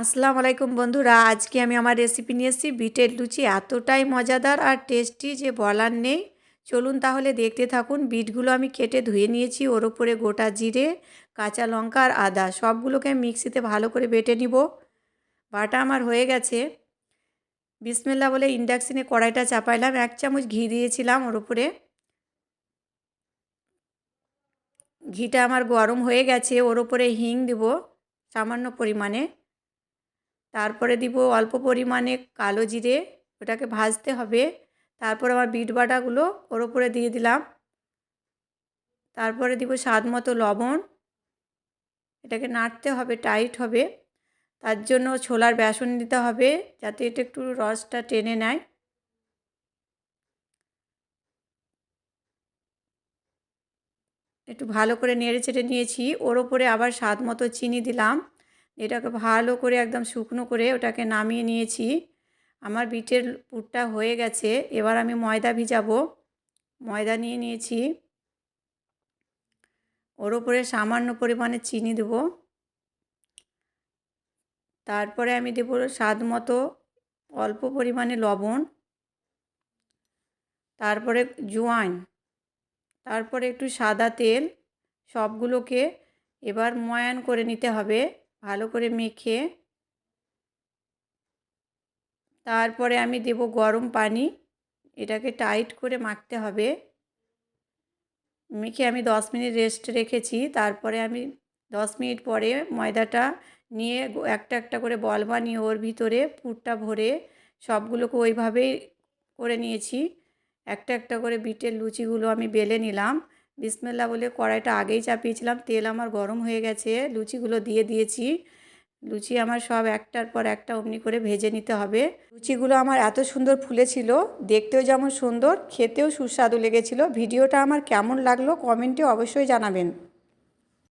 আসসালামু আলাইকুম বন্ধুরা, আজকে আমি আমার রেসিপি নিয়ে এসেছি বিটের লুচি। এতটাই মজাদার আর টেস্টি যে বলার নেই। চলুন তাহলে দেখতে থাকুন, বিটগুলো আমি কেটে ধুয়ে নিয়েছি। ওর ওপরে গোটা জিরে, কাঁচা লঙ্কা আর আদা, সবগুলোকে মিক্সিতে ভালো করে বেটে নিব। বাটা আমার হয়ে গেছে। বিসমিল্লা বলে ইন্ডাকশানে কড়াইটা চাপাইলাম, এক চামচ ঘি দিয়েছিলাম ওর ওপরে ঘিটা আমার গরম হয়ে গেছে, ওর ওপরে হিং দিব সামান্য পরিমাণে। তারপরে দিব অল্প পরিমাণে কালো জিরে, ওটাকে ভাজতে হবে। তারপর আমার বিট বাটাগুলো ওর উপরে দিয়ে দিলাম। তারপরে দিব স্বাদ মতো লবণ। এটাকে নাড়তে হবে, টাইট হবে। তার জন্য ছোলার বেসন দিতে হবে, যাতে এটা একটু রসটা টেনে নেয়। একটু ভালো করে নেড়ে চেড়ে নিয়েছি। ওর ওপরে আবার স্বাদ মতো চিনি দিলাম। এটাকে ভালো করে একদম শুকনো করে ওটাকে নামিয়ে নিয়েছি। আমার বিটের পুরটা হয়ে গেছে। এবার আমি ময়দা ভিজাবো। ময়দা নিয়ে নিয়েছি। ওর ওপরে সামান্য পরিমাণে চিনি দেব। তারপরে আমি দেবো স্বাদ মতো অল্প পরিমাণে লবণ। তারপরে জোয়ান তারপরে একটু সাদা তেল। সবগুলোকে এবার ময়ান করে নিতে হবে। ভালো করে মেখে তারপরে আমি দেব গরম পানি। এটাকে টাইট করে মাখতে হবে। মেখে আমি দশ মিনিট রেস্ট রেখেছি। তারপরে আমি দশ মিনিট পরে ময়দাটা নিয়ে একটা একটা করে বল বানিয়ে ওর ভিতরে পুরটা ভরে সবগুলোকে ওইভাবেই করে নিয়েছি। একটা একটা করে বিটের লুচিগুলো আমি বেলে নিলাম। বিসমেল্লা বলে কড়াইটা আগেই চাপিয়েছিলাম, তেল আমার গরম হয়ে গেছে, লুচিগুলো দিয়ে দিয়েছি। লুচি আমার সব একটার পর একটা অমনি করে ভেজে নিতে হবে। লুচিগুলো আমার এত সুন্দর ফুলেছিল, দেখতেও যেমন সুন্দর, খেতেও সুস্বাদু লেগেছিল। ভিডিওটা আমার কেমন লাগল কমেন্টে অবশ্যই জানাবেন।